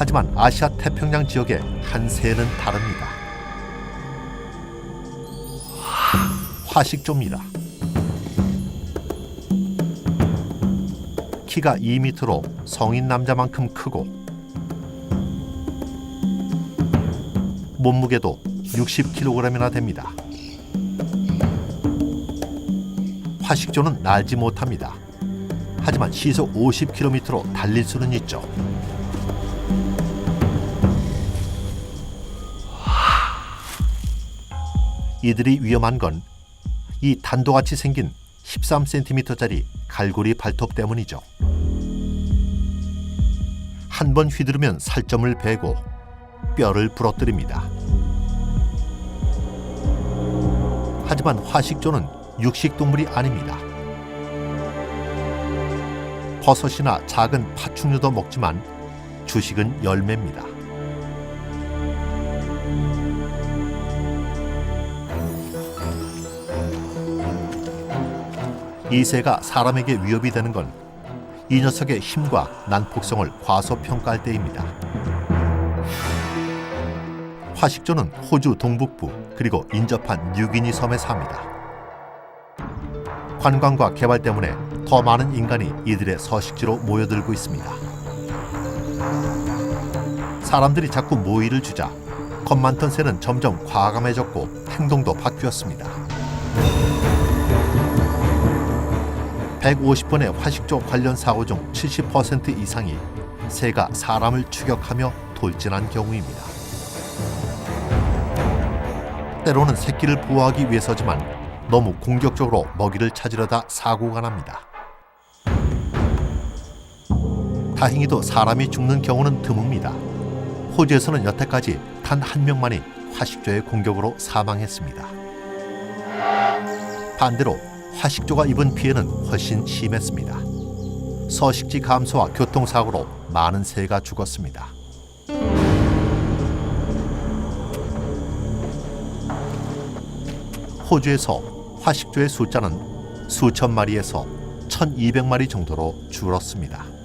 하지만 아시아 태평양 지역의 한 새는 다릅니다. 화식조입니다. 키가 2m로 성인 남자만큼 크고 몸무게도 60kg이나 됩니다. 화식조는 날지 못합니다. 하지만 시속 50km로 달릴 수는 있죠. 이들이 위험한 건 이 단도같이 생긴 13cm짜리 갈고리 발톱 때문이죠. 한 번 휘두르면 살점을 베고 뼈를 부러뜨립니다. 하지만 화식조는 육식 동물이 아닙니다. 버섯이나 작은 파충류도 먹지만 주식은 열매입니다. 이 새가 사람에게 위협이 되는 건 이 녀석의 힘과 난폭성을 과소평가할 때입니다. 화식조는 호주 동북부 그리고 인접한 뉴기니 섬에 삽니다. 관광과 개발 때문에 더 많은 인간이 이들의 서식지로 모여들고 있습니다. 사람들이 자꾸 모이를 주자 겁 많던 새는 점점 과감해졌고 행동도 바뀌었습니다. 150번의 화식조 관련 사고 중 70% 이상이 새가 사람을 추격하며 돌진한 경우입니다. 때로는 새끼를 보호하기 위해서지만 너무 공격적으로 먹이를 찾으려다 사고가 납니다. 다행히도 사람이 죽는 경우는 드뭅니다. 호주에서는 여태까지 단 한 명만이 화식조의 공격으로 사망했습니다. 반대로 화식조가 입은 피해는 훨씬 심했습니다. 서식지 감소와 교통사고로 많은 새가 죽었습니다. 호주에서 화식조의 숫자는 수천 마리에서 1200마리 정도로 줄었습니다.